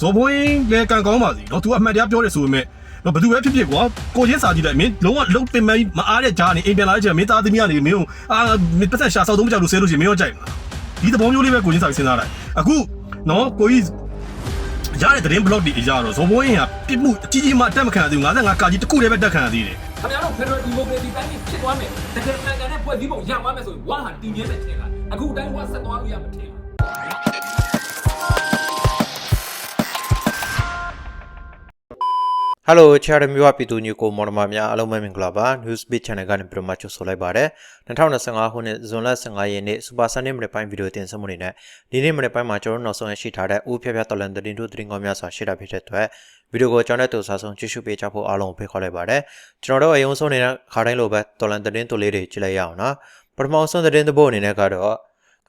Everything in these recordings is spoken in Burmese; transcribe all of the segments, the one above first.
ဇော်ဘွင်းလည်းကံကောင်းပါစီနော် तू အမှန်တရားပြောတယ်ဆိုပေမဲ့တော့ဘယ်သူပဲဖြစ်ဖြစ်ကွာကိုချင်းစာကြည့်လိုက်မင်းလုံးဝလုံးပင်မမအားတဲ့ဂျာနေအိမ်ပြန်လာတဲ့ချိန်မင်းသားသမီးကနေမင်းကိုအာမင်းပတ်သက်ရှာဆောက်သုံးမကြလို့ဆဲလို့ရှိရင်မင်းရောကြိုက်မှာဒီသဘောမျိုးလေးပဲကိုချင်းစာစဉ်းစားလိုက်အခုနော်ကိုကြီးရတဲ့သတင်း blog တွေအကြတော့ဇော်ဘွင်းကပြစ်မှုအကြီးကြီးမှအတက်မခံရသေးဘူး55ကာကြီးတစ်ခုတည်းပဲတက်ခံရသေးတယ်ခင်ဗျားတို့ Federal Democracy တိုင်းပြည်ဖြစ်သွားမယ်တကယ်မှန်ကန်တဲ့ဖွဲ့စည်းပုံရသွားမယ်ဆိုရင်ဝါဟာတည်မြဲမယ်ထင်လားအခုတိုင်းဝါဆက်သွားလို့ရမှာထင်လား ဟယ်လိုချာရမျိုးပြည်သူညကိုမော်ဒမာများအားလုံးပဲမင်္ဂလာပါ News Beat Channel ကနေပြန်မချဆိုလိုက်ပါရစေ2025ခုနှစ်ဇွန်လ15ရက်နေ့ Super Sunday မနေ့ပိုင်းဗီဒီယိုတင်ဆက်မှုနေနဲ့ဒီနေ့မနေ့ပိုင်းမှာကျွန်တော်တို့နောက်ဆုံးရရှိထားတဲ့ဦးဖြဖြတော်လန်သတင်းတို့သတင်းကောင်းများစွာရှင်းတာဖြစ်တဲ့အတွက်ဗီဒီယိုကိုကျွန်တော်တို့စားဆုံးကြည့်ရှုပေးကြဖို့အားလုံးဖိတ်ခေါ်လိုက်ပါတယ်ကျွန်တော်တို့အယုံဆုံးနေတဲ့ခါတိုင်းလိုပဲတော်လန်သတင်းတို့လေးတွေကြည့်လိုက်ရအောင်နော်ပထမဆုံးသတင်းသဘောအနေနဲ့ကတော့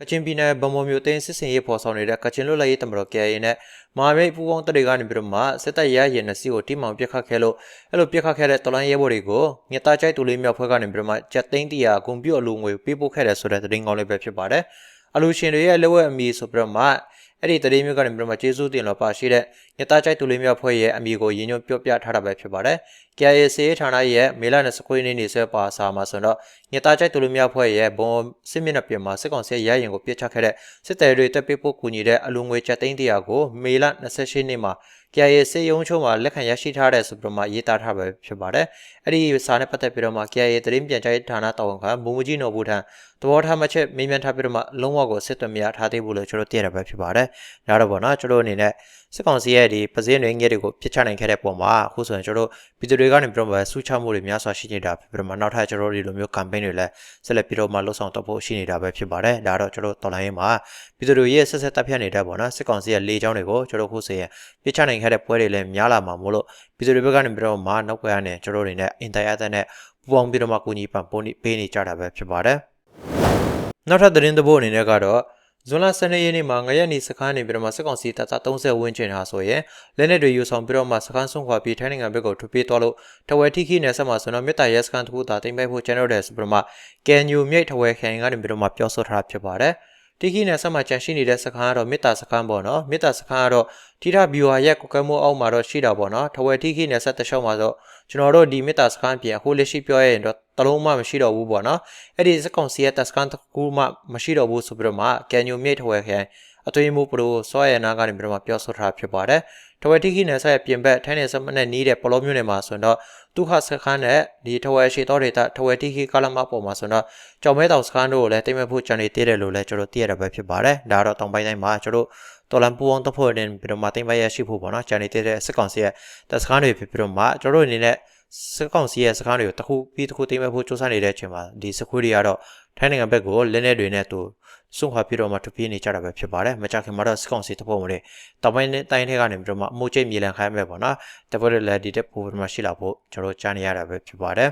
ကချင်ပြည်နယ်ဗမော်မြို့တင်းစစ်စင်ရေးဖော်ဆောင်နေတဲ့ကချင်လွတ်လပ်ရေးတမတော်ကရဲနဲ့မဟာမိတ်ပူပေါင်းတပ်တွေကနေပြီးတော့မှစစ်တပ်ရရင်နစီကိုတိမောင်ပြစ်ခတ်ခဲ့လို့အဲ့လိုပြစ်ခတ်ခဲ့တဲ့တော်လန်ရဲဘော်တွေကိုမြတ်သားကြိုက်တူလေးမြောက်ဖွဲ့ကနေပြီးတော့မှကြက်သိန်းတရာအကုန်ပြုတ်အလူငွေပေးပို့ခဲ့တယ်ဆိုတဲ့သတင်းကောင်းလေးပဲဖြစ်ပါတယ်အလူရှင်တွေရဲ့လက်ဝဲအမီဆိုပြီးတော့မှ အဲ့ဒီတရေမျိုးကနေပြီးတော့မှကျေးဇူးတင်လို့ပါရှိတဲ့မြတ်သားကြိုက်တူလေးမြောက်ဖွဲ့ရဲ့အမီကိုရင်းညွှန်းပြောပြထားတာပဲဖြစ်ပါတယ် KIA ဌာနရဲ့မေလ29ရက်နေ့နေ့ဆွဲပါစာမှာဆိုတော့ညတာကြိုက်တူလူမျိုးဖွဲ့ရဲ့ဘုံစစ်မျက်နှာပြင်မှာစစ်ကောင်စီရရင်ကိုပြစ်ချခဲ့တဲ့စစ်တပ်တွေတက်ပေးဖို့ကူညီတဲ့အလူငွေချက်သိန်းတရာကိုမေလ28ရက်နေ့မှာ KIA စေယုံချုံမှာလက်ခံရရှိထားတဲ့ဆိုပြီးတော့မှရေးသားထားပဲဖြစ်ပါတယ်။အဲ့ဒီစာနဲ့ပတ်သက်ပြီးတော့မှ KIA သတင်းပြန်ကြားရေးဌာနတာဝန်ခံမူမကြီးနော်ဘူးထံ သဘောထားမှချက်မေးမြန်းထားပြီးတော့မှလုံးဝကိုစစ်သွင်းမရထားသေးဘူးလို့ကျွန်တော်သိရတာပဲဖြစ်ပါတယ်။ဒါတော့ဗောနော်ကျွန်တော်အနေနဲ့စစ်ကောင်စီရဲ့ဒီပစင်းတွေငယ်တွေကိုပြစ်ချနိုင်ခဲ့တဲ့ပုံမှာအခုဆိုရင်ကျွန်တော်ပြည်သူတွေကနေပြီးတော့မှဆူချမှုတွေများစွာရှိနေတာဖြစ်ပြီးတော့မှနောက်ထပ်ကျွန်တော်ဒီလိုမျိုး campaign တွေလည်းဆက်လက်ပြီးတော့မှလှုပ်ဆောင်တော့ဖို့ရှိနေတာပဲဖြစ်ပါတယ်။ဒါတော့ကျွန်တော်တော်လိုင်းရေးမှာပြည်သူတွေရဲ့ဆက်ဆက်တပ်ဖြတ်နေတဲ့ပေါ့နော်စစ်ကောင်စီရဲ့လေကြောင်းတွေကိုကျွန်တော်ခုဆိုရင်ပြစ်ချနိုင်ခဲ့တဲ့ပွဲတွေလည်းများလာမှာမို့လို့ပြည်သူတွေဘက်ကနေပြီးတော့မှနောက်ကွယ်ကနေကျွန်တော်တွေနဲ့အင်တာအသက်နဲ့ပူပေါင်းပြီးတော့မှကူညီပံ့ပိုးနေပေးနေကြတာပဲဖြစ်ပါတယ်။ နောက်ထပ်သတင်းသဘောအနေနဲ့ကတော့ဇွန်လ12ရက်နေ့မှာငရက်နီစခန်းနေပြီးတော့မှစစ်ကောင်စီတပ်သား30ဝန်းကျင်ဟာဆိုရင်လက်နက်တွေယူဆောင်ပြီးတော့မှစခန်းဆုံးခွာပြီးထိုင်းနိုင်ငံဘက်ကိုထွက်ပြေးသွားလို့ထဝယ်ထိခိနယ်ဆက်မှာဆိုတော့မြစ်တာရဲစခန်းတစ်ခုသာတင်ပိုက်ဖို့ကျွန်တော်တို့ဆိုပြီးတော့မှကန်ယူမြိတ်ထဝယ်ခိုင်ကနေပြီးတော့မှပြောဆိုထားတာဖြစ်ပါတယ် တိခိနယ်ဆက်မှာကြန့်ရှိနေတဲ့စခန်းကတော့မြစ်တာစခန်းပေါ့နော်မြစ်တာစခန်းကတော့ထိထဘီယိုဟာရဲ့ကိုကဲမိုးအောက်မှာတော့ရှိတာပေါ့နော်ထဝယ်ထိခိနယ်ဆက်တစ်လျှောက်မှာတော့ကျွန်တော်တို့ဒီမြစ်တာစခန်းပြင်အခုလက်ရှိပြောရရင်တော့တလုံးမှမရှိတော့ဘူးပေါ့နော်အဲ့ဒီစကောင်စီရဲ့တပ်စခန်းတစ်ခုမှမရှိတော့ဘူးဆိုပြီးတော့မှကန်ယူမြိတ်ထဝယ်ခိုင်အသွေးမှုပရိုစောရနာကနေပြီးတော့မှပြောဆိုထားဖြစ်ပါတယ် ထဝယ်တိခိနယ်ဆက်ရဲ့ပြင်ဘက်ထိုင်းနယ်ဆက်မနဲ့နီးတဲ့ပလောမျိုးနယ်မှာဆိုတော့သူခစခန်းနဲ့ဒီထဝယ်ရှိတော်ဒေတာထဝယ်တိခိကလမပေါ်မှာဆိုတော့ကြောင်မဲတောင်စခန်းတို့ကိုလည်းတိတ်မဲ့ဖို့ကြံနေသေးတယ်လို့လည်းကျွန်တော်သိရတာပဲဖြစ်ပါတယ်ဒါတော့တောင်ပိုင်းတိုင်းမှာကျွန်တော်တော်လန်ပူအောင်တဖို့တဲ့ပြီးတော့မှတိတ်မဲ့ရရှိဖို့ပေါ့နော်ကြံနေသေးတဲ့စစ်ကောင်စီရဲ့တပ်စခန်းတွေဖြစ်ပြီးတော့မှကျွန်တော်တို့အနေနဲ့စစ်ကောင်စီရဲ့စကားတွေကိုတစ်ခုပြီးတစ်ခုသိမဲ့ဖို့စူးစမ်းနေတဲ့အချိန်မှာဒီစခွေးတွေကတော့ ထိုင်းနိုင်ငံဘက်ကိုလက်နက်တွေနဲ့သူစွန့်ခွာပြီးတော့မှထွက်ပြေးနေကြတာပဲဖြစ်ပါတယ်။မကြခင်မှာတော့စစ်ကောင်စီတပ်ဖွဲ့ဝင်တွေတောင်ပိုင်းနဲ့တိုင်းထဲကနေပြီးတော့မှအမှုကျိတ်မြေလံခိုင်းမဲ့ပေါ့နော်။တပတ်လည်းဒီတက်ပိုမှရှိလာဖို့ကျွန်တော်ကြားနေရတာပဲဖြစ်ပါတယ်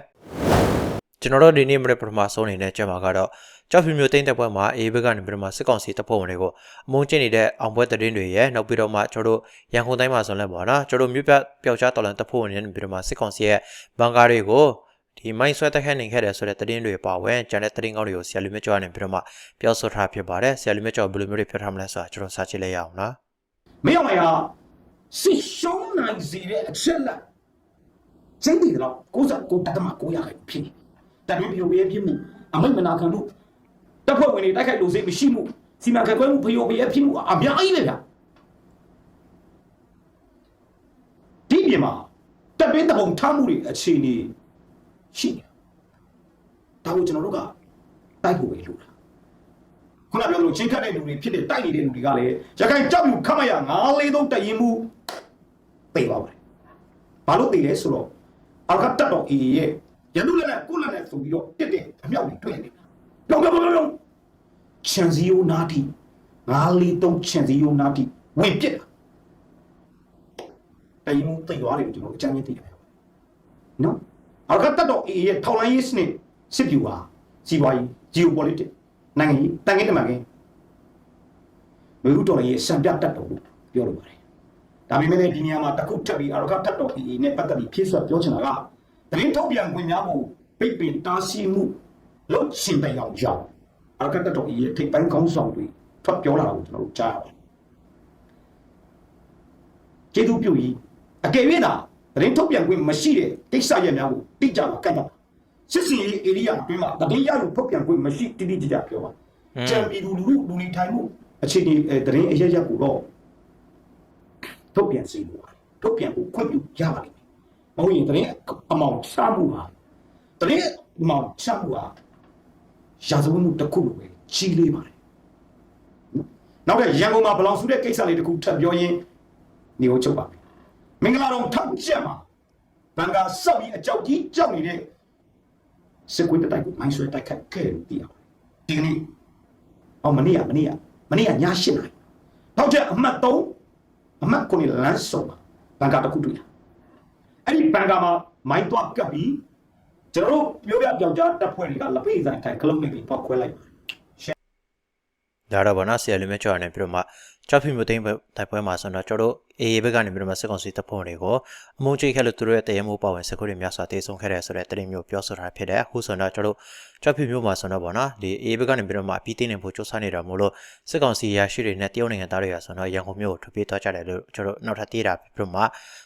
။ကျွန်တော်တို့ဒီနေ့မနေ့ပထမဆုံးအနေနဲ့ကြက်မှာကတော့ကြောက်ဖြူမျိုးတိမ့်တဲ့ဘက်မှာအေးဘက်ကနေပြီးတော့မှစစ်ကောင်စီတပ်ဖွဲ့ဝင်တွေကိုအမုန်းကျင့်နေတဲ့အောင်ပွဲသတင်းတွေရဲ့နောက်ပြီးတော့မှကျွန်တော်တို့ရန်ကုန်တိုင်းမှာဆိုလည်းပေါ့နော်ကျွန်တော်တို့မြို့ပြပျောက်ကြားတော်လန်တပ်ဖွဲ့ဝင်တွေနေပြီးတော့မှစစ်ကောင်စီရဲ့ဘန်ကားတွေကို ဒီမိုင်းဆွဲတက်ခတ်နေခဲ့တယ်ဆိုတဲ့သတင်းတွေပါဝင်ကျန်တဲ့သတင်းကောင်းတွေကိုဆရာလူမြတ်ကျော်ကနေပြီးတော့မှပြောဆိုထားဖြစ်ပါတယ်ဆရာလူမြတ်ကျော်ဘယ်လိုမျိုးတွေပြောထားမလဲဆိုတာကျွန်တော်စာကြည့်လိုက်ရအောင်နော်မင်းအောင်မရစစ်ရှုံးနိုင်စေတဲ့အချက်လက်စိတ်တည်တော့69တသမ900ခိုင်ဖြစ်နေတပင်းပြိုပြဲဖြစ်မှုအမိတ်မနာခံမှုတပ်ဖွဲ့ဝင်တွေတိုက်ခိုက်လို့စိတ်မရှိမှုစီမံခန့်ခွဲမှုဖျော်ပြဲဖြစ်မှုအများကြီးပဲဗျာဒီပြင်မှာတပ်ပင်းတပုံထားမှုတွေအခြေအနေ ရှိနေဒါကိုကျွန်တော်တို့ကတိုက်ဖို့ပဲလိုတာခုနပြောလို့ချင်းခတ်တဲ့လူတွေဖြစ်တဲ့တိုက်နေတဲ့လူတွေကလည်းရခိုင်ကြောက်ယူခတ်မရ9လေးသုံးတရင်မှုပြေပါပါတယ်။ဘာလို့ပြေလဲဆိုတော့အကတ်တတော်အေးရဲ့ရနုလည်းနဲ့ကုလည်းနဲ့ဆိုပြီးတော့တက်တယ်အမြောက်တွေတွေ့နေတာ။ပြောင်းပြောင်းပြောင်းပြောင်းချန်စီယိုနာတီ9လေးသုံးချန်စီယိုနာတီဝင်ပြစ်တာတရင်မှုသိသွားတယ်ကျွန်တော်အကြမ်းကြီးသိတယ်။နော် အကတ်တတော်အေးရဲ့ထောက်လိုင်းရေးစနစ်စစ်ပြူဟာစီးပွားရေး geopolitics နိုင်ငံရေးတန်ခင်းတမန်ခင်းမေဟုတော်ရဲ့စံပြတတ်တော်လို့ပြောလိုပါတယ်။ဒါပေမဲ့လည်းဒီနေရာမှာတစ်ခုထပ်ပြီးအရကတတ်တော်ဒီနဲ့ပတ်သက်ပြီးဖြည့်ဆွတ်ပြောချင်တာကသတင်းထုတ်ပြန်ခွင့်များကိုပိတ်ပင်တားဆီးမှုလုပ်ရှင်တိုင်အောင်ကြောင်းအရကတတ်တော်ရဲ့ထိပ်ပိုင်းကောင်းဆောင်တွေထွက်ပြောလာတာကိုကျွန်တော်တို့ကြားရပါတယ်ကျေးဇူးပြုကြီးအကယ်၍သာ သတင်းထုတ်ပြန်ခွင့်မရှိတဲ့ကိစ္စရပ်များကိုတိကျပါကတ်ပါစစ်စင်ရေးဧရိယာအတွင်းမှာသတင်းရလို့ထုတ်ပြန်ခွင့်မရှိတိတိကျကျပြောပါကြံပြည်သူလူထုလူနေထိုင်မှုအခြေအနေအဲသတင်းအရရက်ကိုတော့ထုတ်ပြန်စီလို့ထုတ်ပြန်ဖို့ခွင့်ပြုရပါလိမ့်မယ်မဟုတ်ရင်သတင်းအမောင်ချမှုပါသတင်းအမောင်ချမှုပါရာဇဝတ်မှုတစ်ခုလိုပဲကြီးလေးပါတယ်နောက်တဲ့ရန်ကုန်မှာဘလောင်စုတဲ့ကိစ္စလေးတစ်ခုထပ်ပြောရင်းနေဟုတ်ချုပ်ပါမယ် မင်္ဂလာတော်ထောက်ချက်မှာဘန်ကာဆောက်ပြီးအကြောက်ကြီးကြောက်နေတဲ့စစ်ကွေးတိုက်ကိုမိုင်းဆွဲတိုက်ခတ်ခဲ့လို့သိရပါတယ်ဒီကနေ့အော်မနေ့ကမနေ့ကမနေ့ကည8နာရီနောက်ချက်အမှတ်3အမှတ်9လမ်းစုံမှာဘန်ကာတစ်ခုတွေ့လာအဲ့ဒီဘန်ကာမှာမိုင်းတော့ကပ်ပြီးကျွန်တော်တို့ပြောပြပြောင်ကြားတပ်ဖွဲ့တွေကလက်ဖေးဆိုင်ထိုင်ကလုံးနဲ့ပြီးပေါက်ခွဲလိုက်ပါတယ်ဒါတော့ဗောနော်ဆရာလူမျိုးကျော်နေပြီးတော့မှ ကြောက်ဖိမှုသိမ်းတိုက်ပွဲမှာဆိုတော့ကျွန်တော်တို့အေးဘက်ကနေပြီးတော့မှစစ်ကောင်စီတပ်ဖွဲ့တွေကိုအမုန်းချိတ်ခဲ့လို့သူတို့ရဲ့တရေမိုးပါဝင်စကုတွေများစွာတေဆုံးခဲ့တယ်ဆိုတဲ့တရင်မျိုးပြောဆိုတာဖြစ်တယ်အခုဆိုတော့ကျွန်တော်တို့ကြောက်ဖိမျိုးမှာဆိုတော့ဗောနော်ဒီအေးဘက်ကနေပြီးတော့မှအပြီးသိနေဖို့စူးစမ်းနေတာမို့လို့စစ်ကောင်စီရရှိတွေနဲ့တရုတ်နိုင်ငံသားတွေကဆိုတော့ရန်ကုန်မြို့ကိုထွက်ပြေးသွားကြတယ်လို့ကျွန်တော်တို့နောက်ထပ်သိတာပြီးတော့မှ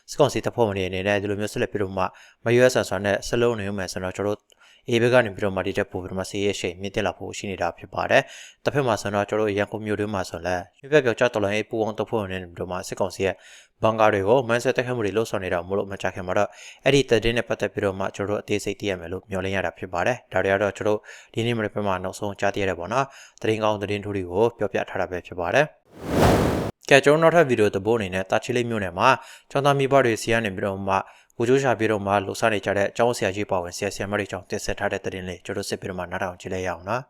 စစ်ကောင်စီတပ်ဖွဲ့ဝင်တွေအနေနဲ့ဒီလိုမျိုးဆက်လက်ပြီးတော့မှမရွေးဆန်ဆွမ်းနဲ့စလုံးနေမှဆိုတော့ကျွန်တော်တို့ အေဘက်ကနေပြီးတော့မှဒီတက်ပို့ပြီးတော့မှဆေးရရှိမြင့်တက်လာဖို့ရှိနေတာဖြစ်ပါတယ်။တစ်ဖက်မှာဆိုတော့ကျွန်တော်ရန်ကုန်မြို့တွင်းမှာဆိုလဲရွေးပြပြောက်ကြတော်လိုင်းပူအောင်တဖို့နေပြီးတော့မှစစ်ကောင်စီရဲ့ဘန်ကာတွေကိုမန်ဆက်တက်ခတ်မှုတွေလှုပ်ဆောင်နေတာမို့လို့မကြခင်မှာတော့အဲ့ဒီတည်င်းနဲ့ပတ်သက်ပြီးတော့မှကျွန်တော်တို့အသေးစိတ်သိရမယ်လို့မျှော်လင့်ရတာဖြစ်ပါတယ်။ဒါတွေကတော့ကျွန်တော်ဒီနေ့မှပြန်မှနောက်ဆုံးကြားသိရတဲ့ပေါ့နော်။တရင်ကောင်းတရင်ထူတွေကိုပြောပြထားတာပဲဖြစ်ပါတယ်။ကဲကျွန်တော်နောက်ထပ်ဗီဒီယိုသဘောအနေနဲ့တာချီလေးမျိုးနယ်မှာကျောင်းသားမိဘတွေစီကနေပြီးတော့မှ ကိုကျိုးရှာပြီးတော့မှလှူစားနေကြတဲ့အကျောင်းဆရာကြီးပါဝင်ဆရာဆရာမတွေကြောင့်တင်ဆက်ထားတဲ့သတင်းလေးကျွန်တော်စစ်ပြီးတော့မှနားထောင်ကြည့်လိုက်ရအောင်နော်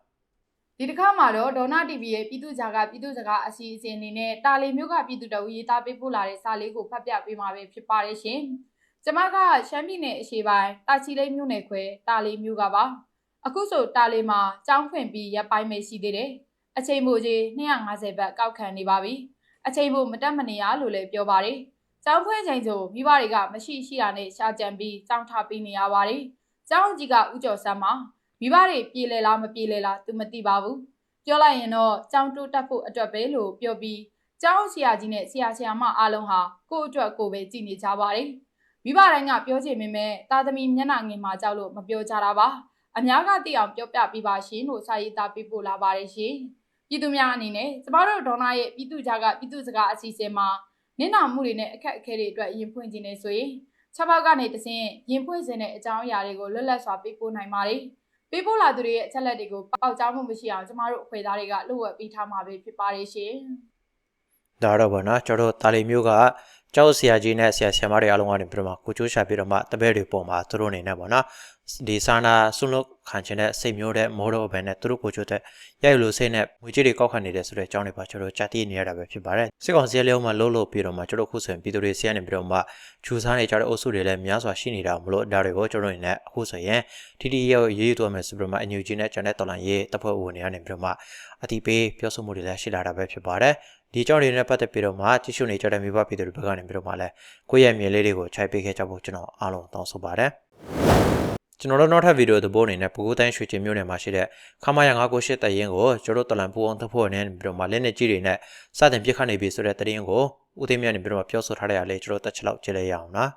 ဒီတစ်ခါမှာတော့ဒေါနာ TV ရဲ့ပြည်သူ့ဂျာကပြည်သူ့စကားအစီအစဉ်အနေနဲ့တာလီမျိုးကပြည်သူတော်ရေးသားပေးပို့လာတဲ့စာလေးကိုဖတ်ပြပေးမှာပဲဖြစ်ပါတယ်ရှင်။ကျမကရှမ်းပြည်နယ်အရှေ့ပိုင်းတာချီလိတ်မြို့နယ်ခွဲတာလီမျိုးကပါ။အခုဆိုတာလီမှာကျောင်းဖွင့်ပြီးရပ်ပိုင်းပဲရှိသေးတယ်။အချိန်မို့ကြီး250ဘတ်ကောက်ခံနေပါပြီ။အချိန်မို့မတက်မနေရလို့လည်းပြောပါတယ်။ ကျောင်းဖွင့်ချိန်ဆိုမိဘတွေကမရှိရှိတာနဲ့ရှာကြံပြီးကျောင်းထားပြီးနေရပါတယ်။ကျောင်းကြီးကဥကျော်ဆန်းမှာမိဘတွေပြေလဲလားမပြေလဲလားသူမသိပါဘူးပြောလိုက်ရင်တော့ကျောင်းတိုးတက်ဖို့အတွက်ပဲလို့ပြောပြီးကျောင်းဆရာကြီးနဲ့ဆရာဆရာမအားလုံးဟာကိုယ့်အတွက်ကိုယ်ပဲကြည်နေကြပါတယ်မိဘတိုင်းကပြောချင်ပေမဲ့တာသမီမျက်နှာငင်မှာကြောက်လို့မပြောကြတာပါအများကသိအောင်ပြောပြပေးပါရှင်လို့စာရေးသားပေးပို့လာပါတယ်ရှင်ပြည်သူများအနေနဲ့ကျမတို့ဒေါနာရဲ့ပြည်သူကြားကပြည်သူစကားအစီအစဉ်မှာ နင့်နာမှုတွေနဲ့အခက်အခဲတွေအတွက်ရင်ဖွင့်ခြင်းနေဆိုရင်ချက်ပေါက်ကနေတစဉ်ရင်ဖွင့်ခြင်းတဲ့အကြောင်းအရာတွေကိုလွတ်လပ်စွာပေးပို့နိုင်ပါတယ်ပေးပို့လာသူတွေရဲ့အချက်လက်တွေကိုပေါက်ကြားမှုမရှိအောင်ကျမတို့အဖွဲ့သားတွေကလှုပ်ဝက်ပေးထားမှာပဲဖြစ်ပါတယ်ရှင်ဒါတော့ဗောနော်ကျွန်တော်တို့တာလီမျိုးကကျောက်ဆရာကြီးနဲ့ဆရာဆရာမတွေအားလုံးကနေပြီးတော့မှကိုချိုးရှာပြီးတော့မှတပည့်တွေပုံမှာသူတို့အနေနဲ့ဗောနော် ဒီစာနာဆွလို့ခံချင်တဲ့စိတ်မျိုးတဲ့မောတော့ဘယ်နဲ့သူတို့ကိုချိုးတဲ့ရိုက်လို့စိတ်နဲ့ငွေကြေးတွေကောက်ခံနေတယ်ဆိုတဲ့အကြောင်းတွေပါကျွန်တော်ကြားသိနေရတာပဲဖြစ်ပါတယ်စစ်ကောင်စီလျောင်းမှာလှုပ်လို့ပြီးတော့မှကျွန်တော်ခုဆိုရင်ပြည်သူတွေဆီကနေပြီးတော့မှခြူစားနေကြတဲ့အုပ်စုတွေလည်းများစွာရှိနေတာမလို့ဒါတွေကိုကျွန်တော်အနေနဲ့အခုဆိုရင်တီတီရဲ့ရေးယူသွားမယ်ဆိုပြီးတော့မှအညူကြီးနဲ့ကျန်တဲ့တော်လန်ရေးတပ်ဖွဲ့ဝင်တွေကနေပြီးတော့မှအတိပေးပြောဆိုမှုတွေလည်းရှိလာတာပဲဖြစ်ပါတယ်ဒီကြောင့်တွေနဲ့ပတ်သက်ပြီးတော့မှကြည့်ရှုနေကြတဲ့မိဘပြည်သူတွေဘက်ကနေပြီးတော့မှလည်းကိုယ့်ရဲ့မြေလေးတွေကိုခြိုက်ပေးခဲ့ကြဖို့ကျွန်တော်အားလုံးတောင်းဆိုပါတယ် ကျွန်တော်တို့နောက်ထပ်ဗီဒီယိုသဘောအနေနဲ့ပကူတိုင်းရွှေချင်းမျိုးနယ်မှာရှိတဲ့ခမာယာ998တရင်ကိုကျွန်တော်တို့တလန်ပူအောင်သဖို့နဲ့ပြီးတော့မှလက်နဲ့ကြီးတွေနဲ့စတင်ပြစ်ခတ်နေပြီဆိုတဲ့တရင်ကိုဦးသိမ်းမြတ်နေပြီးတော့ပြောဆိုထားတဲ့အလေကျွန်တော်တက်ချက်လောက်ကြည့်လိုက်ရအောင်နော်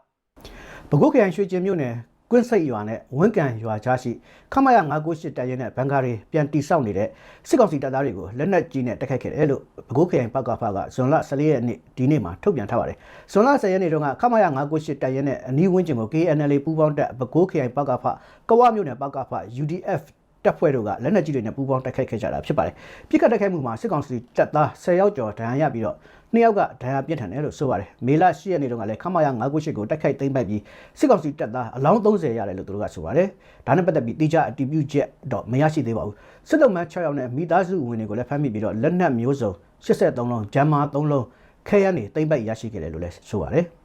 ပဲခူးခရိုင်ရွှေကျင်မြို့နယ် ကွင်းစိတ်ရွာနဲ့ဝင်းကန်ရွာကြားရှိခမရ998တပ်ရင်းနဲ့ဘန်ကာတွေပြန်တိစောက်နေတဲ့စစ်ကောင်စီတပ်သားတွေကိုလက်နက်ကြီးနဲ့တိုက်ခိုက်ခဲ့တယ်လို့ပဲခူးခရိုင်ပကဖကဇွန်လ14ရက်နေ့ဒီနေ့မှာထုတ်ပြန်ထားပါတယ်။ဇွန်လ10ရက်နေ့တုန်းကခမရ998တပ်ရင်းနဲ့အနီးဝန်းကျင်ကို KNL ပူးပေါင်းတပ်ပဲခူးခရိုင်ပကဖကဝမြို့နယ်ပကဖ UDF တပ်ဖွဲ့တို့ကလက်နက်ကြီးတွေနဲ့ပူးပေါင်းတိုက်ခိုက်ခဲ့ကြတာဖြစ်ပါတယ်။ပြစ်ခတ်တိုက်ခိုက်မှုမှာစစ်ကောင်စီတပ်သား10ယောက်ကျော်ဒဏ်ရာရပြီးတော့နှစ်ယောက်ကဒဏ်ရာပြင်းထန်တယ်လို့ဆိုပါတယ်။မေလ10ရက်နေ့တုန်းကလည်းခမရ998ကိုတိုက်ခိုက်သိမ်းပိုက်ပြီးစစ်ကောင်စီတပ်သားအလောင်း30ရတယ်လို့သူတို့ကဆိုပါတယ်။ဒါနဲ့ပတ်သက်ပြီးတိကျအတည်ပြုချက်တော့မရရှိသေးပါဘူး။စစ်လုံမန်း6ယောက်နဲ့မိသားစုဝင်တွေကိုလည်းဖမ်းမိပြီးတော့လက်နက်မျိုးစုံ83လုံးဂျမ်မာ3လုံးခဲရန်တွေသိမ်းပိုက်ရရှိခဲ့တယ်လို့လည်းဆိုပါတယ်။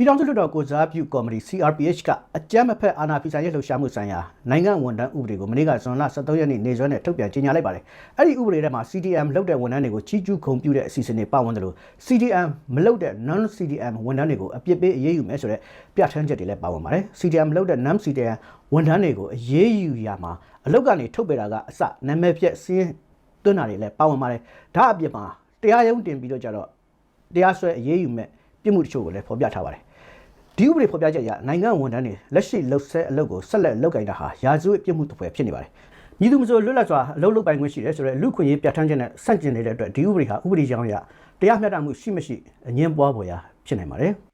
ပြည်ထောင်စုလွှတ်တော်ကိုစားပြုကော်မတီ CRPH ကအကြမ်းမဖက်အာဏာဖီဆိုင်ရဲ့လှုပ်ရှားမှုဆိုင်ရာနိုင်ငံဝန်ထမ်းဥပဒေကိုမနေ့ကဇွန်လ23ရက်နေ့နေ့စွဲနဲ့ထုတ်ပြန်ကြေညာလိုက်ပါတယ်။အဲ့ဒီဥပဒေထဲမှာ CDM လုပ်တဲ့ဝန်ထမ်းတွေကိုချီးကျူးဂုဏ်ပြုတဲ့အစီအစဉ်တွေပါဝင်တယ်လို့ CDM မလုပ်တဲ့ non CDM ဝန်ထမ်းတွေကိုအပြစ်ပေးအရေးယူမယ်ဆိုတဲ့ပြဋ္ဌာန်းချက်တွေလည်းပါဝင်ပါတယ်။ CDM မလုပ်တဲ့ non CDM ဝန်ထမ်းတွေကိုအရေးယူရမှာအလုပ်ကနေထုတ်ပယ်တာကအစနာမည်ပြက်စင်းသွင်းတာတွေလည်းပါဝင်ပါတယ်ဒါအပြင်မှာတရားရုံးတင်ပြီးတော့ကြတော့တရားစွဲအရေးယူမဲ့ပြစ်မှုတချို့ကိုလည်းဖော်ပြထားပါတယ် ဒီဥပဒေဖော်ပြချက်အရနိုင်ငံဝန်ထမ်းတွေလက်ရှိလှုပ်ဆဲအလုပ်ကိုဆက်လက်လုပ်ကိုင်တာဟာရာဇဝတ်ပြစ်မှုတစ်ပွဲဖြစ်နေပါတယ်ညီသူမဆိုလွတ်လပ်စွာအလုပ်လုပ်ပိုင်ခွင့်ရှိတယ်ဆိုတော့လူခွင့်ရေးပြဋ္ဌာန်းချက်နဲ့ဆန့်ကျင်နေတဲ့အတွက်ဒီဥပဒေဟာဥပဒေကြောင်းအရတရားမျှတမှုရှိမရှိအငင်းပွားပေါ်ရာဖြစ်နိုင်ပါတယ်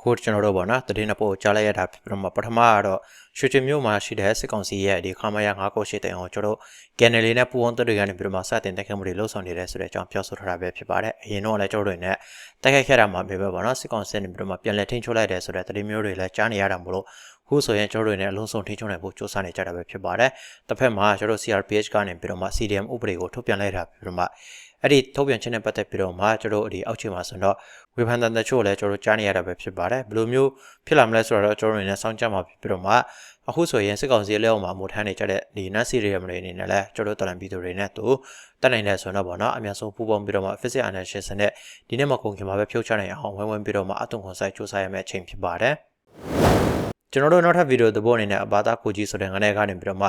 ခုကျွန်တော်တို့ပေါ့နော်တည်င်းနှစ်ပုတ်ကြားလိုက်ရတာဖြစ်ပြီးတော့မှပထမကတော့ရွှေချင်မြို့မှာရှိတဲ့စစ်ကောင်စီရဲ့ဒီခမာယာ9ကိုရှိတဲ့အောင်ကျွန်တော်တို့ကန်နယ်လေးနဲ့ပူဝန်းတွေကနေပြီးတော့မှစတင်တိုက်ခိုက်မှုတွေလှုပ်ဆောင်နေတဲ့ဆိုတဲ့အကြောင်းပြောဆိုထားတာပဲဖြစ်ပါတယ်အရင်တော့လည်းကျွန်တော်တို့နဲ့တိုက်ခိုက်ခဲ့တာမှာပဲပေါ့နော်စစ်ကောင်စီနဲ့ပြီးတော့မှပြန်လည်ထိန်းချုပ်လိုက်တယ်ဆိုတဲ့တည်င်းမျိုးတွေလည်းကြားနေရတာမို့လို့ခုဆိုရင်ကျွန်တော်တို့နဲ့အလုံးစုံထိန်းချုပ်နိုင်ဖို့စ조사နေကြတာပဲဖြစ်ပါတယ်တစ်ဖက်မှာကျွန်တော်တို့ CRPH ကနေပြီးတော့မှ CDM ဥပဒေကိုထုတ်ပြန်လိုက်တာပြီးတော့မှ အဲ့ဒီထုတ်ပြန်ခြင်းနဲ့ပတ်သက်ပြီးတော့မှကျွန်တော်တို့ဒီအောက်ခြေမှာဆိုတော့ဝေဖန်တဲ့တချို့လည်းကျွန်တော်တို့ကြားနေရတာပဲဖြစ်ပါတယ်ဘယ်လိုမျိုးဖြစ်လာမလဲဆိုတော့ကျွန်တော်တို့အနေနဲ့စောင့်ကြည့်မှာဖြစ်ပြီးတော့မှအခုဆိုရင်စစ်ကောင်စီလက်အောက်မှာမူထမ်းနေကြတဲ့ဒီ NAS CDM တွေအနေနဲ့လည်းကျွန်တော်တို့တော်လန်ပြည်သူတွေနဲ့တူတက်နိုင်တဲ့ဆိုတော့ပေါ့နော်အများဆုံးပူပေါင်းပြီးတော့မှ physics analysis နဲ့ဒီနေ့မှကုန်ခင်မှာပဲဖြုတ်ချနိုင်အောင်ဝိုင်းဝန်းပြီးတော့မှအတုံခွန်ဆိုင်စူးစမ်းရမယ့်အချိန်ဖြစ်ပါတယ်ကျွန်တော်တို့နောက်ထပ်ဗီဒီယိုသဘောအနေနဲ့အဘာသာကိုကြီးဆိုတဲ့ငနေကနေပြီးတော့မှ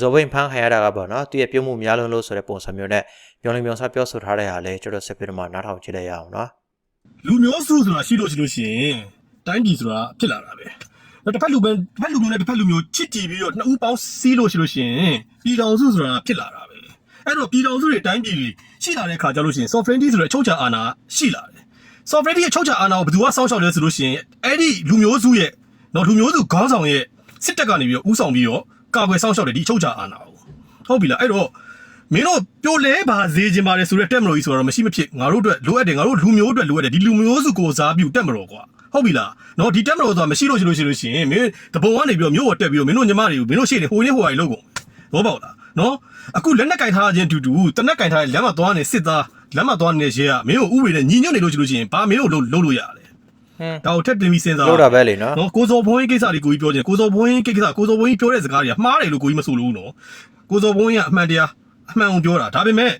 ဇော်ဘိန်ဖန်းခရရတာကပေါ့နော်သူရဲ့ပြုံးမှုများလုံးလို့ဆိုတဲ့ပုံစံမျိုးနဲ့ပြောင်းလင်းပြောင်းစားပြောဆိုထားတဲ့ဟာလေးကျွန်တော်ဆက်ပြီးတော့မှနားထောင်ကြည့်လိုက်ရအောင်နော်လူမျိုးစုဆိုတာရှိလို့ရှိလို့ရှိရင်တိုင်းပြည်ဆိုတာဖြစ်လာတာပဲတော့တစ်ဖက်လူပဲတစ်ဖက်လူမျိုးနဲ့တစ်ဖက်လူမျိုးချစ်ကြည်ပြီးတော့နှစ်ဦးပေါင်းစီးလို့ရှိလို့ရှိရင်ပြည်တော်စုဆိုတာဖြစ်လာတာပဲအဲ့တော့ပြည်တော်စုတွေတိုင်းပြည်တွေရှိလာတဲ့ခါကျလို့ရှိရင် sovereignty ဆိုတဲ့အချုပ်ချာအာဏာရှိလာတယ် sovereignty ရဲ့ချုပ်ချာအာဏာကိုဘယ်သူကစောင့်ရှောက်လဲဆိုလို့ရှိရင်အဲ့ဒီလူမျိုးစုရဲ့နော်လူမျိုးစုခေါင်းဆောင်ရဲ့စစ်တပ်ကနေပြီးတော့ဥဆောင်ပြီးတော့ ကာကွယ်စောင့်ရှောက်တယ်ဒီချုပ်ချာအာဏာကိုဟုတ်ပြီလားအဲ့တော့မင်းတို့ပြိုလဲပါစေခြင်းပါတယ်ဆိုတဲ့တက်မလို့ကြီးဆိုတော့မရှိမဖြစ်ငါတို့အတွက်လိုအပ်တယ်ငါတို့လူမျိုးအတွက်လိုအပ်တယ်ဒီလူမျိုးစုကိုစားပြုတက်မလို့ကွာဟုတ်ပြီလားနော်ဒီတက်မလို့ဆိုတာမရှိလို့ရှိလို့ရှိလို့ရှိရင်မင်းတပုံကနေပြီးတော့မျိုးပေါ်တက်ပြီးတော့မင်းတို့ညီမတွေကိုမင်းတို့ရှေ့နေဟိုရင်းဟိုရိုင်လုပ်ကုန်ဘောပေါက်လားနော်အခုလက်နက်ကင်ထားခြင်းတူတူတနက်ကင်ထားတဲ့လက်မသွားနေစစ်သားလက်မသွားနေတဲ့ရဲကမင်းတို့ဥပဒေနဲ့ညီညွတ်နေလို့ရှိလို့ရှိရင်ဘာမင်းတို့လုပ်လုပ်လို့ရတယ်ဟင်း ဒါကိုထက်တင်ပြီးစဉ်းစားလို့တာပဲလေနော်နော်ကိုစောဘုံကြီးကိစ္စတွေကိုကြီးပြောခြင်းကိုစောဘုံကြီးကိစ္စကိုစောဘုံကြီးပြောတဲ့စကားတွေကမှားတယ်လို့ကိုကြီးမဆိုလို့နော်ကိုစောဘုံကြီးကအမှန်တရားအမှန်ကိုပြောတာဒါပေမဲ့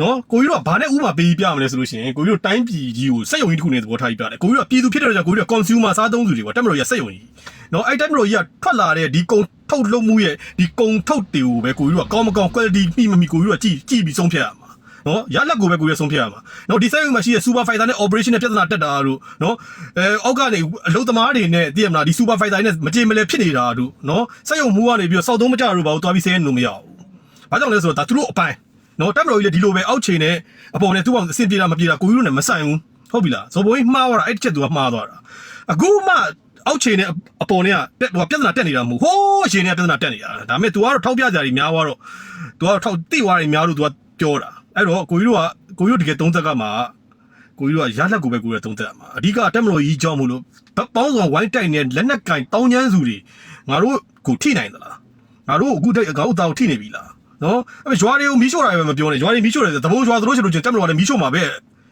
နော်ကိုကြီးတို့ကဘာနဲ့ဥပမာပေးပြမလဲဆိုလို့ရှိရင်ကိုကြီးတို့တိုင်းပြည်ကြီးကိုစက်ယုံကြီးတစ်ခုနဲ့သဘောထားပြီးပြတယ်ကိုကြီးတို့ကပြည်သူဖြစ်တဲ့ကြောင့်ကိုကြီးတို့ consumer စားသုံးသူတွေပေါ့တက်မလို့ရစက်ယုံကြီးနော်အဲ့တက်မလို့ကြီးကထွက်လာတဲ့ဒီကုံထုတ်လုပ်မှုရဲ့ဒီကုံထုတ်တွေကိုပဲကိုကြီးတို့ကကောင်းမကောင်း quality မိမမိကိုကြီးတို့ကကြည့်ကြည့်ပြီးဆုံးဖြတ်ရမှာ နော်ရလက်ကိုပဲကိုရဆုံးဖြတ်ရမှာနော်ဒီစက်ရုံမှာရှိတဲ့ supervisor နဲ့ operation နဲ့ပြဿနာတက်တာတို့နော်အဲအောက်ကနေအလုပ်သမားတွေနဲ့သိရမလားဒီ supervisor နဲ့မကြေမလဲဖြစ်နေတာတို့နော်စက်ရုံမူကနေပြီးတော့စောက်သုံးမကြတို့ဘာလို့တွားပြီးဆဲနေလို့မရဘူးဘာကြောင့်လဲဆိုတော့ဒါသူတို့အပိုင်းနော်တက်မလို့ကြီးလည်းဒီလိုပဲအောက်ချိန်နဲ့အပေါ်နဲ့သူ့အောင်အဆင်ပြေတာမပြေတာကိုကြီးတို့နဲ့မဆိုင်ဘူးဟုတ်ပြီလားဇော်ဘိုးကြီးမှားသွားတာအဲ့တစ်ချက်သူကမှားသွားတာအခုမှအောက်ချိန်နဲ့အပေါ်နဲ့ကတက်ဟိုပြဿနာတက်နေတာမဟုတ်ဟိုးအချိန်နဲ့ပြဿနာတက်နေတာဒါပေမဲ့ तू ကတော့ထောက်ပြကြတယ်များသွားတော့ तू ကတော့ထောက်တိသွားတယ်များလို့ तू ကပြောတာ အဲ့တော့ကိုကြီးတို့ကကိုကြီးတို့တကယ်သုံးသက်ကမှကိုကြီးတို့ကရလက်ကိုပဲကိုကြီးတို့သုံးသက်ရမှာအဓိကတက်မလို့ကြီးကြောင်းမလို့ပေါင်းဆောင်ဝိုင်းတိုက်နေလက်နက်ကင်တောင်းချမ်းစုတွေငါတို့ကိုထိနိုင်သလားငါတို့အခုတက်ငါတို့တောက်ထိနေပြီလားနော်အဲ့ရွာတွေကိုမီးရှို့တာပဲမပြောနဲ့ရွာတွေမီးရှို့တယ်ဆိုတဘုံရွာသလိုရှိလို့ချင်းတက်မလို့ကလည်းမီးရှို့မှာပဲ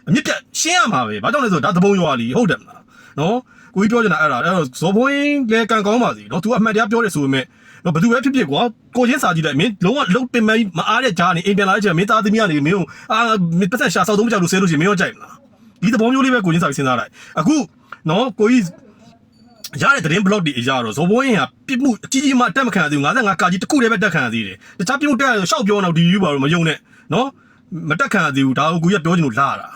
အမြင့်တက်ရှင်းရမှာပဲဘာကြောင့်လဲဆိုတော့ဒါတဘုံရွာလीဟုတ်တယ်မလားနော်ကိုကြီးပြောချင်တာအဲ့ဒါအဲ့တော့ဇော်ဘွင်းလည်းကန်ကောင်းပါစီနော် तू အမှန်တရားပြောတယ်ဆိုပေမဲ့တော့ ဘယ်သူပဲဖြစ်ဖြစ်ကွာကိုချင်းစာကြည့်လိုက်မင်းလုံးဝလုံးပင်မမအားတဲ့ဂျာနေအိမ်ပြန်လာတဲ့ချိန်မင်းသားသမီးကနေမင်းကိုအာပတ်သက်ရှာဆောက်သုံးမကြလို့ဆဲလို့ရှိရင်မင်းရောကြိုက်မလားဒီသဘောမျိုးလေးပဲကိုချင်းစာစဉ်းစားလိုက်အခုနော်ကိုကြီးရတဲ့သတင်း blog တွေအရာတော့ဇော်ဘွင်းကပြစ်မှုအကြီးကြီးမှတက်မခံရသေးဘူး55ကာကြီးတစ်ခုတည်းပဲတက်ခံရသေးတယ်တခြားပြစ်မှုတက်ရတော့ရှောက်ပြောတော့ဒီ view ပါတော့မယုံနဲ့နော်မတက်ခံရသေးဘူးဒါကိုကိုကြီးကပြောချင်လို့လာတာ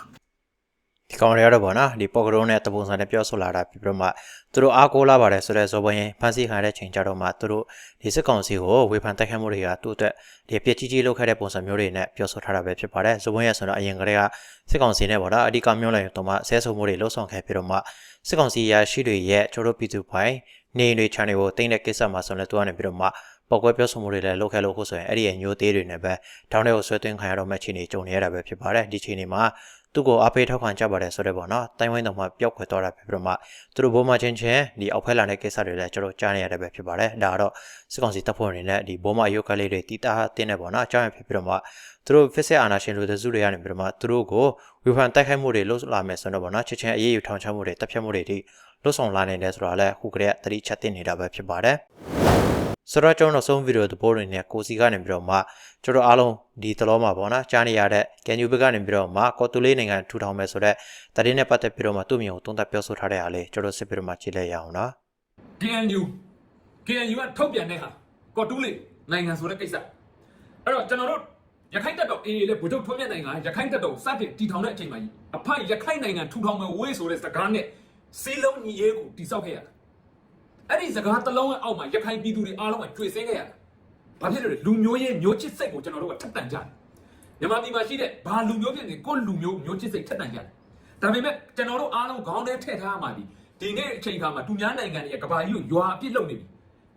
ဒီကောင်တွေကတော့ဗောနော်ဒီပေါ်ကရုံးနဲ့တပုံစံနဲ့ပြောဆိုလာတာပြီးပြီးတော့မှ သူတို့အားကိုးလာပါတယ်ဆိုတော့ဇော်ဘရင်ဖန်ဆီးခံရတဲ့ချိန်ကြတော့မှသူတို့ဒီစစ်ကောင်စီကိုဝေဖန်တိုက်ခိုက်မှုတွေကသူ့အတွက်ဒီအပြစ်ကြီးကြီးလုပ်ခဲ့တဲ့ပုံစံမျိုးတွေနဲ့ပြောဆိုထားတာပဲဖြစ်ပါတယ်ဇော်ဘရင်ရဆိုတော့အရင်ကတည်းကစစ်ကောင်စီနဲ့ဗောနော်အဓိကမျိုးလိုက်တော့မှဆဲဆုံမှုတွေလှုပ်ဆောင်ခဲ့ပြီးတော့မှစစ်ကောင်စီရရှိတွေရဲ့ကျိုးတို့ပြည်သူပိုင်းနေတွေ channel ကိုတင်တဲ့ကိစ္စမှာဆိုလည်းသူကနေပြီးတော့မှပောက်ကွဲပြောဆိုမှုတွေလည်းလုပ်ခဲ့လို့ခုဆိုရင်အဲ့ဒီရဲ့ညိုသေးတွေနဲ့ပဲတောင်းတဲ့ကိုဆွဲသွင်းခံရတော့မှအခြေအနေကြုံနေရတာပဲဖြစ်ပါတယ်ဒီချိန်မှာ သူ့ကိုအားပေးထောက်ခံကြပါတယ်ဆိုတဲ့ပေါ့နော်တိုင်ဝမ်တော်မှာပျောက်ခွဲသွားတာဖြစ်ပြီးတော့မှသူတို့ဘိုးမချင်းချင်းဒီအောက်ဖက်လာတဲ့ကိစ္စတွေလည်းကျွန်တော်ကြားနေရတဲ့ပဲဖြစ်ပါတယ်ဒါကတော့စစ်ကောင်စီတပ်ဖွဲ့တွေနဲ့ဒီဘိုးမရုပ်ကလေးတွေတီးတာတင်းနေပေါ့နော်အကြောင်းဖြစ်ပြီးတော့မှသူတို့ဖစ်ဆက်အာနာရှင်လူတွေစုတွေကနေပြီးတော့မှသူတို့ကိုဝေဖန်တိုက်ခိုက်မှုတွေလုပ်လာမယ်ဆိုတော့ပေါ့နော်ချက်ချင်းအေးအေးထောင်ချမှုတွေတပ်ဖြတ်မှုတွေဒီလွတ်ဆောင်လာနေတယ်ဆိုတာလည်းအခုကတည်းကသတိချက်တင်နေတာပဲဖြစ်ပါတယ် ဆိုတော့ကျွန်တော်ဆုံးဗီဒီယိုသဘောတွေနဲ့ကိုစီကနေပြီးတော့မှကျွန်တော်အားလုံးဒီတလောမှာပေါ့နော်ကြားနေရတဲ့ကန်ယူဘက်ကနေပြီးတော့မှကော်တူလေးနိုင်ငံထူထောင်မယ်ဆိုတော့တရင်နဲ့ပတ်သက်ပြီးတော့မှသူ့မြေကိုတုံးသက်ပြောဆိုထားတဲ့အားလေးကျွန်တော်စစ်ပြီးတော့မှကြည့်လိုက်ရအောင်နော် KNU KNU ကထုတ်ပြန်တဲ့ဟာကော်တူးလေးနိုင်ငံဆိုတဲ့ကိစ္စအဲ့တော့ကျွန်တော်တို့ရခိုင်တပ်တော်အေးလေဗိုလ်ချုပ်ထွန်းမြတ်နိုင်ငံရခိုင်တပ်တော်စတင်တီထောင်တဲ့အချိန်မှာအဖိုင်ရခိုင်နိုင်ငံထူထောင်မယ်ဝေးဆိုတဲ့စကားနဲ့စီလုံးညီရေးကိုတိစောက်ခဲ့ရတာ အဲ့ဒီစကားတစ်လုံးရဲ့အောက်မှာရခိုင်ပြည်သူတွေအားလုံးကကြွေစင်းခဲ့ရတာဘာဖြစ်လို့လဲလူမျိုးရေးမျိုးချစ်စိတ်ကိုကျွန်တော်တို့ကထက်တန်ကြတယ်မြန်မာပြည်မှာရှိတဲ့ဘာလူမျိုးဖြစ်နေကိုယ့်လူမျိုးမျိုးချစ်စိတ်ထက်တန်ကြတယ်ဒါပေမဲ့ကျွန်တော်တို့အားလုံးခေါင်းထဲထည့်ထားရမှာဒီဒီနေ့အချိန်ခါမှာသူများနိုင်ငံတွေကကဘာကြီးကိုရွာအပြစ်လုပ်နေပြီ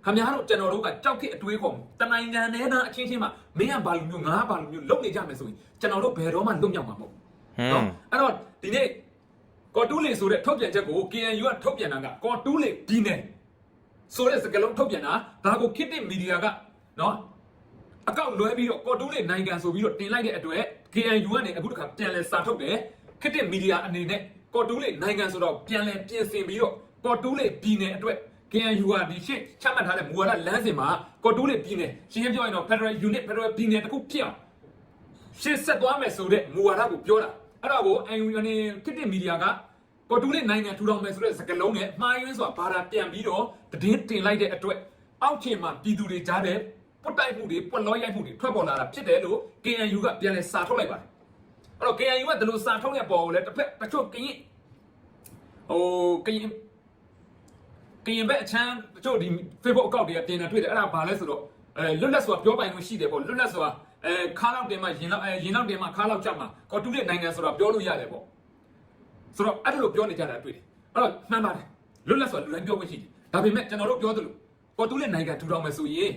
ခမရတို့ကျွန်တော်တို့ကကြောက်ခေအတွေးခေါ်တနိုင်ငံနဲ့သားအချင်းချင်းမှာမင်းကဘာလူမျိုးငါကဘာလူမျိုးလုပ်နေကြမယ်ဆိုရင်ကျွန်တော်တို့ဘယ်တော့မှလွတ်မြောက်မှာမဟုတ်ဘူးဟွနော်န်းအဲ့တော့ဒီနေ့ကော်တူးလေဆိုတဲ့ထုတ်ပြန်ချက်ကို KNU ကထုတ်ပြန်တာကကော်တူးလေဒီနယ် ဆိုတဲ့စကားလုံးထုတ်ပြန်တာဒါကိုခစ်တစ်မီဒီယာကနော်အကောက်လွဲပြီးတော့ကော်တူးလေနိုင်ငံဆိုပြီးတော့တင်လိုက်တဲ့အတွက် KNU ကနေအခုတစ်ခါပြန်လဲစာထုတ်တယ်ခစ်တစ်မီဒီယာအနေနဲ့ကော်တူးလေနိုင်ငံဆိုတော့ပြန်လဲပြင်ဆင်ပြီးတော့ကော်တူးလေပြည်နယ်အတွက် KNU ကဒီရှစ်ချမှတ်ထားတဲ့မူဝါဒလမ်းစဉ်မှာကော်တူးလေပြည်နယ်ရှင်းရှင်းပြောရင်တော့ Federal Unit Federal ပြည်နယ်တစ်ခုဖြစ်အောင်ရှင်းဆက်သွားမယ်ဆိုတဲ့မူဝါဒကိုပြောတာအဲ့ဒါကို AU အနေခစ်တစ်မီဒီယာက ပေါ်တူလေးနိုင်ငံထူထောင်မယ်ဆိုတဲ့စကားလုံးနဲ့မှားယွင်းစွာဘာသာပြန်ပြီးတော့သတင်းတင်လိုက်တဲ့အတွက်အောက်ခြေမှာပြည်သူတွေကြားတဲ့ပုတ်တိုက်မှုတွေပွက်လောရိုက်မှုတွေထွက်ပေါ်လာတာဖြစ်တယ်လို့ KNU ကပြန်လဲစာထုတ်လိုက်ပါတယ်အဲ့တော့ KNU ကဒီလိုစာထုတ်တဲ့ပေါ်ကိုလည်းတစ်ဖက်တစ်ချို့ကရင်ဟိုကရင်ကရင်ဘက်အချမ်းတချို့ဒီ Facebook အကောင့်တွေကပြင်နေတွေ့တယ်အဲ့ဒါဘာလဲဆိုတော့အဲလွတ်လပ်စွာပြောပိုင်ခွင့်ရှိတယ်ပေါ့လွတ်လပ်စွာအဲခါလောက်တင်မှရင်လောက်အဲရင်လောက်တင်မှခါလောက်ကြမှာကော်တူးတဲ့နိုင်ငံဆိုတော့ပြောလို့ရတယ်ပေါ့ ဆိုတော့အဲ့ဒါလိုပြောနေကြတာတွေ့တယ်အဲ့တော့မှန်ပါတယ်လွတ်လပ်စွာလူတိုင်းပြောခွင့်ရှိတယ်ဒါပေမဲ့ကျွန်တော်တို့ပြောသလိုကော်တူးတဲ့နိုင်ငံထူထောင်မယ်ဆိုရင်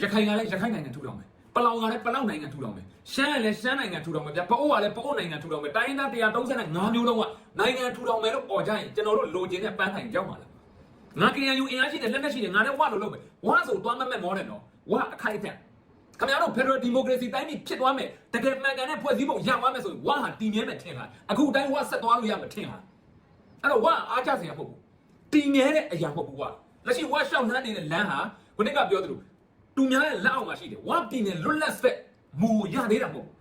ရခိုင်ကလည်းရခိုင်နိုင်ငံထူထောင်မယ်ပလောင်ကလည်းပလောင်နိုင်ငံထူထောင်မယ်ရှမ်းကလည်းရှမ်းနိုင်ငံထူထောင်မယ်ဗျပအိုးကလည်းပအိုးနိုင်ငံထူထောင်မယ်တိုင်းရင်းသား135မျိုးလုံးကနိုင်ငံထူထောင်မယ်လို့អော်ကြရင်ကျွန်တော်တို့လိုချင်တဲ့ပန်းတိုင်ရောက်ပါလားငါ KNU အင်အားရှိတယ်လက်နက်ရှိတယ်ငါလည်းဝါလို့လုပ်မယ်ဝါဆိုသွားမမဲ့မောတယ်နော်ဝါအခိုက်အတန့် ခင်ဗျားတို့ Federal Democracy တိုင်းပြည်ဖြစ်သွားမယ်တကယ်မှန်ကန်တဲ့ဖွဲ့စည်းပုံရသွားမယ်ဆိုရင်ဝါဟာတည်မြဲမယ်ထင်လားအခုတိုင်းဝါဆက်သွားလို့ရမှာထင်လားအဲ့တော့ဝါအားကြစရာမဟုတ်ဘူးတည်မြဲတဲ့အရာမဟုတ်ဘူးဝါလက်ရှိဝါရှောက်နှမ်းနေတဲ့လမ်းဟာခုနကပြောသလိုတူများတဲ့လက်အောက်မှာရှိတယ်ဝါပြည်နယ်လွတ်လပ်ဆက်မူရသေးတာမဟုတ်ဘူး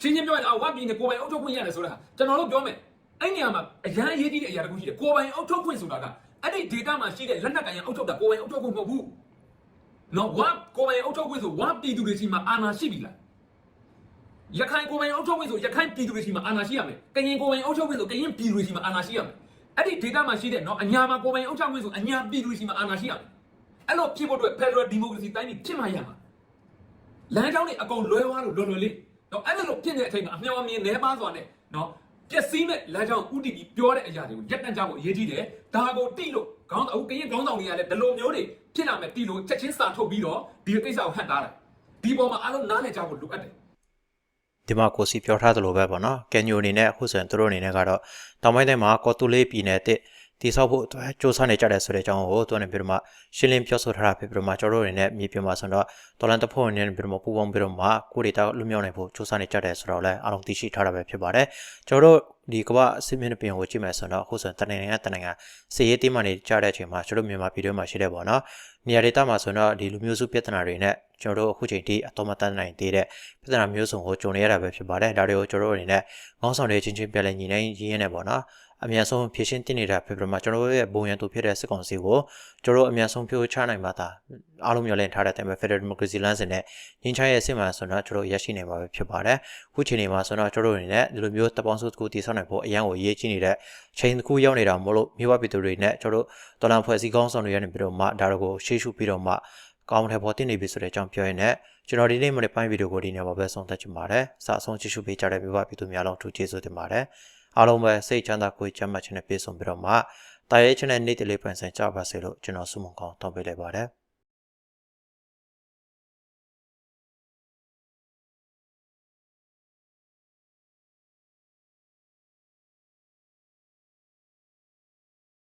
ချင်းချင်းပြောရင်အဝါပြည်နယ်ကိုယ်ပိုင်အုပ်ချုပ်ခွင့်ရတယ်ဆိုတာကျွန်တော်တို့ပြောမယ်အဲ့နေရာမှာအရန်အရေးကြီးတဲ့အရာတစ်ခုရှိတယ်ကိုယ်ပိုင်အုပ်ချုပ်ခွင့်ဆိုတာကအဲ့ဒီ data မှာရှိတဲ့လက်နက်ကန်ရအုပ်ချုပ်တာကိုယ်ပိုင်အုပ်ချုပ်ခွင့်မဟုတ်ဘူး။ နော်ဝါကိုယ်ပိုင်အုပ်ချုပ်ခွင့်ဆိုဝါပြည်သူတွေစီမှာအာဏာရှိပြီလား။ရခိုင်ကိုယ်ပိုင်အုပ်ချုပ်ခွင့်ဆိုရခိုင်ပြည်သူတွေစီမှာအာဏာရှိရမယ်။ကရင်ကိုယ်ပိုင်အုပ်ချုပ်ခွင့်ဆိုကရင်ပြည်သူတွေစီမှာအာဏာရှိရမယ်။အဲ့ဒီ data မှာရှိတဲ့နော်အညာမှာကိုယ်ပိုင်အုပ်ချုပ်ခွင့်ဆိုအညာပြည်သူတွေစီမှာအာဏာရှိရမယ်။အဲ့လိုဖြစ်ဖို့အတွက် Federal Democracy တိုင်းပြည်ဖြစ်မှရမှာ။လမ်းကြောင်းတွေအကုန်လွဲသွားလို့လွယ်လွယ်လေး။နော်အဲ့လိုဖြစ်နေတဲ့အချိန်မှာအမြောင်အမြင်နဲပါးစွာနဲ့နော်ပျက်စီးမဲ့လမ်းကြောင်းဥတီပြီးပြောတဲ့အရာတွေကိုရက်တန့်ကြဖို့အရေးကြီးတယ်။ဒါကိုတိလို့ခေါင်းအခုကရင်ခေါင်းဆောင်တွေကလည်းဒီလိုမျိုးတွေ ဖြစ်လာမဲ့တိလို့ချက်ချင်းစာထုတ်ပြီးတော့ဒီကိစ္စကိုဟန့်တားတယ်။ဒီပေါ်မှာအားလုံးနားလည်ကြဖို့လိုအပ်တယ်ဒီမှာကိုစီပြောထားသလိုပဲပေါ့နော်ကန်ညိုအနေနဲ့အခုဆိုရင်သူတို့အနေနဲ့ကတော့တောင်ပိုင်းတိုင်းမှာကော်တူလေးပြည်နယ်တစ် တိဆောက်ဖို့အတွက်စ조사နေကြတယ်ဆိုတဲ့အကြောင်းကိုသူကနေပြီးတော့မှရှင်းလင်းပြောဆိုထားတာဖြစ်ပြီးတော့မှကျွန်တော်တို့အနေနဲ့မြေပြင်မှာဆိုတော့တော်လန်တဖို့အနေနဲ့ပြီးတော့မှပူပေါင်းပြီးတော့မှကိုဒေတာလွတ်မြောက်နိုင်ဖို့စ조사နေကြတယ်ဆိုတော့လည်းအားလုံးသိရှိထားတာပဲဖြစ်ပါတယ်ကျွန်တော်တို့ဒီကမ္ဘာအစစ်မြင့်ပြင်ကိုကြည့်မယ်ဆိုတော့အခုဆိုရင်တနိုင်ငံတနိုင်ငံစီရေးတိမှနေကြတဲ့အချိန်မှာကျွန်တော်တို့မြန်မာပြည်တွင်းမှာရှိတဲ့ပေါ့နော်နေရာဒေတာမှာဆိုတော့ဒီလူမျိုးစုပြဿနာတွေနဲ့ကျွန်တော်တို့အခုချိန်ထိအတော်မတန်နိုင်သေးတဲ့ပြဿနာမျိုးစုံကိုကြုံနေရတာပဲဖြစ်ပါတယ်ဒါတွေကိုကျွန်တော်တို့အနေနဲ့ငေါင်းဆောင်တွေချင်းချင်းပြလဲညီနိုင်ရင်းရင်းနဲ့ပေါ့နော် အမြန်ဆုံးဖြည့်ရှင်းတင်နေတာဖြစ်ပြီးတော့မှကျွန်တော်တို့ရဲ့ဘုံရန်သူဖြစ်တဲ့စစ်ကောင်စီကိုကျွန်တော်တို့အမြန်ဆုံးဖြိုးချနိုင်မှသာအားလုံးမျှော်လင့်ထားတဲ့အတိုင်းပဲ Federal Democracy လမ်းစဉ်နဲ့ငင်းချရဲ့စစ်မှန်ဆိုတော့ကျွန်တော်တို့ရရှိနေမှာပဲဖြစ်ပါတယ်အခုချိန်ဒီမှာဆိုတော့ကျွန်တော်တို့အနေနဲ့ဒီလိုမျိုးတပ်ပေါင်းစုတစ်ခုတည်ဆောက်နိုင်ဖို့အရန်ကိုရေးကြီးနေတဲ့ချိန်တစ်ခုရောက်နေတာမို့လို့မြို့ပပြည်သူတွေနဲ့ကျွန်တော်တို့တော်လန်ဖွဲ့စည်းကောင်းဆောင်တွေရနေပြီးတော့မှဒါတို့ကိုရှေ့ရှုပြီးတော့မှကောင်းတဲ့ပေါ်တင်နေပြီဆိုတဲ့အကြောင်းပြောရင်းနဲ့ကျွန်တော်ဒီနေ့မနေ့ပိုင်းဗီဒီယိုကိုဒီနေ့မှာပဲဆုံးသက်ချင်ပါတယ်။စအဆုံးကြည့်ရှုပေးကြတဲ့မြို့ပပြည်သူများလုံးထူးကျေးဇူးတင်ပါတယ်။ အားလုံးပဲစိတ်ချမ်းသာကိုယ်ချမ်းသာခြင်းနဲ့ပြည့်စုံပြီးတော့မှတာရဲခြင်းနဲ့နေ့တလေးပန်ဆန်ကြပါစေလို့ကျွန်တော်ဆုမွန်ကောင်းတောင်းပေးလိုက်ပါတယ်။